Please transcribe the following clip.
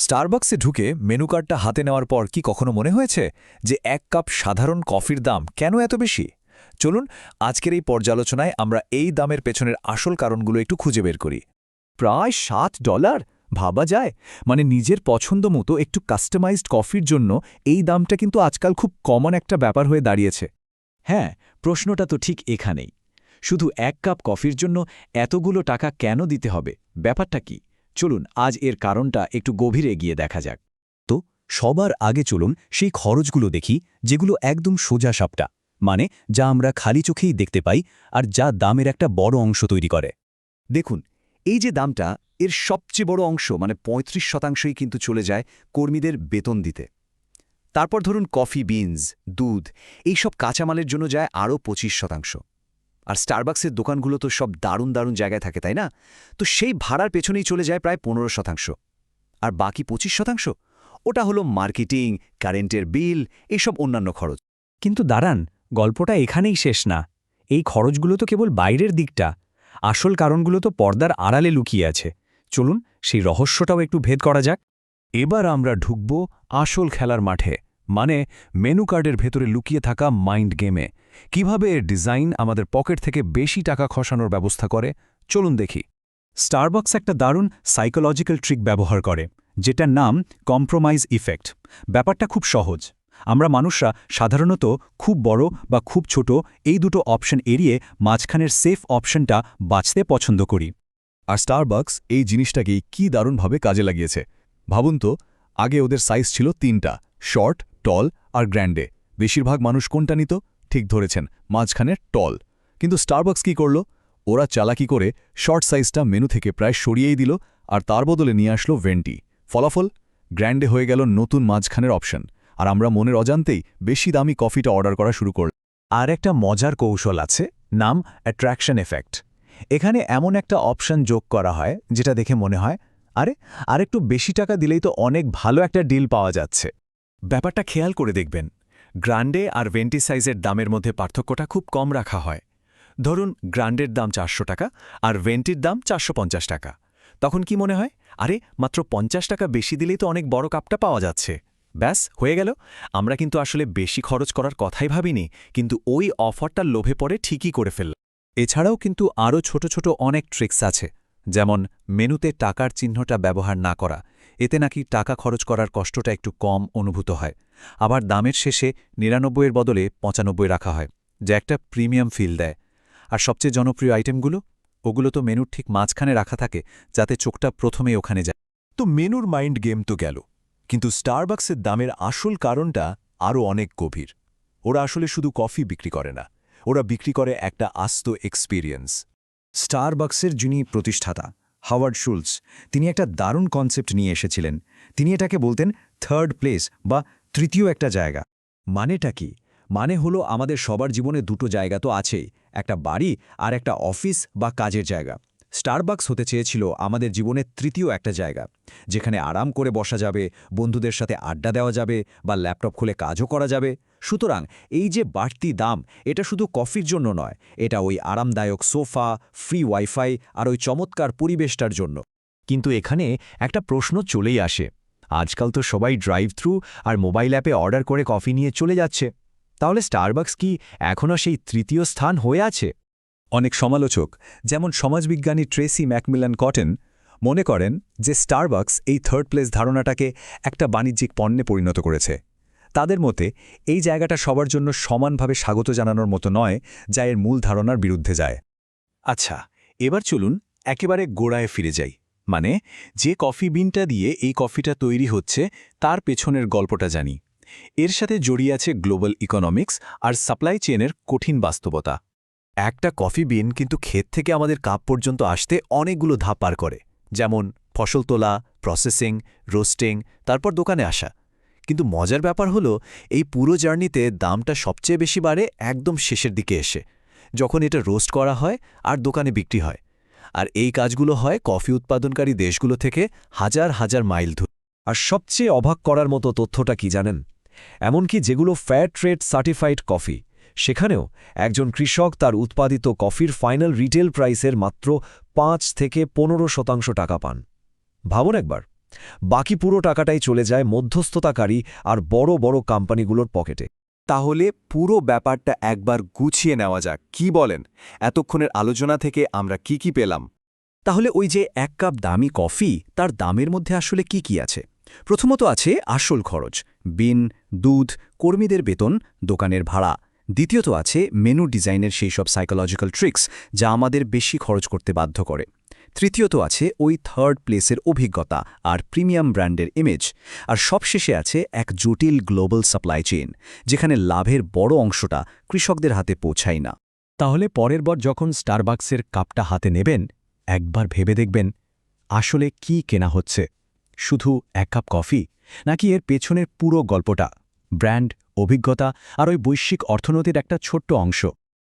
স্টারবাক্সে ঢুকে মেনু কার্ডটা হাতে নেওয়ার পর কি কখনো মনে হয়েছে যে এক কাপ সাধারণ কফির দাম কেন এত বেশি? চলুন, আজকের এই পর্যালোচনায় আমরা এই দামের পেছনের আসল কারণগুলো একটু খুঁজে বের করি। প্রায় সাত ডলার? ভাবা যায়। মানে নিজের পছন্দ মতো একটু কাস্টমাইজড কফির জন্য এই দামটা কিন্তু আজকাল খুব কমন একটা ব্যাপার হয়ে দাঁড়িয়েছে। হ্যাঁ প্রশ্নটা তো ঠিক এখানেই। শুধু এক কাপ কফির জন্য এতগুলো টাকা কেন দিতে হবে? ব্যাপারটা কি? চলুন, আজ এর কারণটা একটু গভীরে গিয়ে দেখা যাক। তো, সবার আগে চলুন সেই খরচগুলো দেখি, যেগুলো একদম সোজা সাপটা মানে যা আমরা খালি চোখেই দেখতে পাই আর যা দামের একটা বড় অংশ তৈরি করে। দেখুন, এই যে দামটা এর সবচেয়ে বড় অংশ মানে ৩৫ শতাংশই কিন্তু চলে যায় কর্মীদের বেতন দিতে। তারপর ধরুন কফি, বিনস, দুধ, এইসব কাঁচামালের জন্য যায় আরও ২৫ শতাংশ। আর স্টারবাক্সের দোকানগুলো তো সব দারুণ দারুণ জায়গায় থাকে, তাই না? তো সেই ভাড়ার পেছনেই চলে যায় প্রায় পনেরো শতাংশ। আর বাকি ২৫ শতাংশ? ওটা হলো মার্কেটিং, কারেন্টের বিল, এসব অন্যান্য খরচ। কিন্তু দাঁড়ান, গল্পটা এখানেই শেষ না। এই খরচগুলো তো কেবল বাইরের দিকটা। আসল কারণগুলো তো পর্দার আড়ালে লুকিয়ে আছে। চলুন, সেই রহস্যটাও একটু ভেদ করা যাক। এবার আমরা ঢুকব আসল খেলার মাঠে মানে মেনু কার্ডের ভেতরে লুকিয়ে থাকা মাইন্ড গেমে। কীভাবে এর ডিজাইন আমাদের পকেট থেকে বেশি টাকা খসানোর ব্যবস্থা করে, চলুন দেখি। স্টারবক্স একটা দারুণ সাইকোলজিক্যাল ট্রিক ব্যবহার করে, যেটার নাম কম্প্রোমাইজ ইফেক্ট ব্যাপারটা খুব সহজ। আমরা মানুষরা সাধারণত খুব বড় বা খুব ছোট এই দুটো অপশন এড়িয়ে মাঝখানের সেফ অপশনটা বাঁচতে পছন্দ করি। আর স্টারবাক্স এই জিনিসটাকেই কি দারুণভাবে কাজে লাগিয়েছে। ভাবুন তো, আগে ওদের সাইজ ছিল তিনটা শর্ট টল আর গ্র্যান্ডে বেশিরভাগ মানুষ কোনটা নিত? ঠিক ধরেছেন মাঝখানে টল। কিন্তু স্টারবাক্স কি করল? ওরা চালাকি করে শর্ট সাইজটা মেনু থেকে প্রায় সরিয়েই দিল আর তার বদলে নিয়ে আসলো ভেন্টি ফলাফল? গ্র্যান্ডে হয়ে গেল নতুন মাঝখানের অপশন। আর আমরা মনের অজান্তেই বেশি দামি কফিটা অর্ডার করা শুরু করল আর একটা মজার কৌশল আছে, নাম অ্যাট্রাকশন এফেক্ট এখানে এমন একটা অপশন যোগ করা হয়, যেটা দেখে মনে হয়, আরে, আরেকটু বেশি টাকা দিলেই তো অনেক ভালো একটা ডিল পাওয়া যাচ্ছে। ব্যাপারটা খেয়াল করে দেখবেন গ্রান্ডে আর ভেন্টি সাইজের দামের মধ্যে পার্থক্যটা খুব কম রাখা হয়। ধরুন, গ্রান্ডের দাম চারশো টাকা আর ভেন্টির দাম চারশো পঞ্চাশ টাকা। তখন কি মনে হয়? আরে, মাত্র পঞ্চাশ টাকা বেশি দিলেই তো অনেক বড় কাপটা পাওয়া যাচ্ছে। ব্যাস, হয়ে গেল। আমরা কিন্তু আসলে বেশি খরচ করার কথাই ভাবিনি, কিন্তু ওই অফারটার লোভে পড়ে ঠিকই করে ফেলল এছাড়াও কিন্তু আরও ছোট ছোট অনেক ট্রিক্স আছে, যেমন মেনুতে টাকার চিহ্নটা ব্যবহার না করা। এতে নাকি টাকা খরচ করার কষ্টটা একটু কম অনুভূত হয়। আবার দামের শেষে নিরানব্বইয়ের বদলে পঁচানব্বই রাখা হয়, যা একটা প্রিমিয়াম ফিল দেয়। আর সবচেয়ে জনপ্রিয় আইটেমগুলো? ওগুলো তো মেনুর ঠিক মাঝখানে রাখা থাকে, যাতে চোখটা প্রথমেই ওখানে যায়। তো মেনুর মাইন্ড গেম তো গেল, কিন্তু স্টারবাক্সের দামের আসল কারণটা আরও অনেক গভীর। ওরা আসলে শুধু কফি বিক্রি করে না, ওরা বিক্রি করে একটা আস্ত এক্সপিরিয়েন্স স্টারবাক্সের যিনি প্রতিষ্ঠাতা, হাওয়ার্ড শুলস, তিনি একটা দারুণ কনসেপ্ট নিয়ে এসেছিলেন। তিনি এটাকে বলতেন থার্ড প্লেস বা তৃতীয় একটা জায়গা। মানেটা কি? মানে হলো আমাদের সবার জীবনে দুটো জায়গা তো আছেই, একটা বাড়ি আর একটা অফিস বা কাজের জায়গা। স্টারবাক্স হতে চেয়েছিল আমাদের জীবনের তৃতীয় একটা জায়গা, যেখানে আরাম করে বসা যাবে, বন্ধুদের সাথে আড্ডা দেওয়া যাবে বা ল্যাপটপ খুলে কাজও করা যাবে। সুতরাং এই যে বাড়তি দাম, এটা শুধু কফির জন্য নয়, এটা ওই আরামদায়ক সোফা ফ্রি ওয়াইফাই আর ওই চমৎকার পরিবেশটার জন্য। কিন্তু এখানে একটা প্রশ্ন চলেই আসে। আজকাল তো সবাই ড্রাইভ থ্রু আর মোবাইল অ্যাপে অর্ডার করে কফি নিয়ে চলে যাচ্ছে। তাহলে স্টারবাক্স কি এখনও সেই তৃতীয় স্থান হয়ে আছে? অনেক সমালোচক যেমন সমাজবিজ্ঞানী ট্রেসি ম্যাকমিলান কটেন মনে করেন যে স্টারবাক্স এই থার্ড প্লেস ধারণাটাকে একটা বাণিজ্যিক পণ্যে পরিণত করেছে। তাদের মতে এই জায়গাটা সবার জন্য সমানভাবে স্বাগত জানানোর মতো নয় যা এর মূল ধারণার বিরুদ্ধে যায়। আচ্ছা এবার চলুন একেবারে গোড়ায় ফিরে যাই। মানে যে কফি বিনটা দিয়ে এই কফিটা তৈরি হচ্ছে, তার পেছনের গল্পটা জানি। এর সাথে জড়িয়ে আছে গ্লোবাল ইকোনমিক্স আর সাপ্লাই চেনের কঠিন বাস্তবতা। একটা কফি বিন কিন্তু ক্ষেত থেকে আমাদের কাপ পর্যন্ত আসতে অনেকগুলো ধাপ পার করে। যেমন, ফসল তোলা, প্রসেসিং, রোস্টিং, তারপর দোকানে আসা। কিন্তু মজার ব্যাপার হলো, এই পুরো জার্নিতে দামটা সবচেয়ে বেশি বাড়ে একদম শেষের দিকে এসে। যখন এটা রোস্ট করা হয় আর দোকানে বিক্রি হয়। আর এই কাজগুলো হয় কফি উৎপাদনকারী দেশগুলো থেকে হাজার হাজার মাইল দূর। আর সবচেয়ে অবাক করার মতো তথ্যটা কি জানেন? এমনকি যেগুলো ফেয়ার ট্রেড সার্টিফাইড কফি সেখানেও একজন কৃষক তার উৎপাদিত কফির ফাইনাল রিটেল প্রাইসের মাত্র পাঁচ থেকে পনেরো শতাংশ টাকা পান। ভাবুন একবার, বাকি পুরো টাকাটাই চলে যায় মধ্যস্থতাকারী আর বড় বড় কোম্পানিগুলোর পকেটে তাহলে পুরো ব্যাপারটা একবার গুছিয়ে নেওয়া যাক। কি বলেন? এতক্ষণের আলোচনা থেকে আমরা কি কি পেলাম? তাহলে ওই যে এক কাপ দামি কফি, তার দামের মধ্যে আসলে কি কি আছে? প্রথমত আছে আসল খরচ, বিন, দুধ, কর্মীদের বেতন, দোকানের ভাড়া। দ্বিতীয়ত আছে মেনু ডিজাইনের সেই সব সাইকোলজিক্যাল ট্রিক্স যা আমাদের বেশি খরচ করতে বাধ্য করে। তৃতীয়ত আছে ওই থার্ড প্লেসের অভিজ্ঞতা আর প্রিমিয়াম ব্র্যান্ডের ইমেজ আর সবশেষে আছে এক জটিল গ্লোবাল সাপ্লাই চেইন যেখানে লাভের বড় অংশটা কৃষকদের হাতে পৌঁছায় না। তাহলে পরের বার যখন স্টারবাক্সের কাপটা হাতে নেবেন, একবার ভেবে দেখবেন আসলে কি কেনা হচ্ছে। শুধু এক কাপ কফি নাকি এর পেছনের পুরো গল্পটা ব্র্যান্ড অভিজ্ঞতা আর ওই বৈশ্বিক অর্থনীতির একটা ছোট্ট অংশ।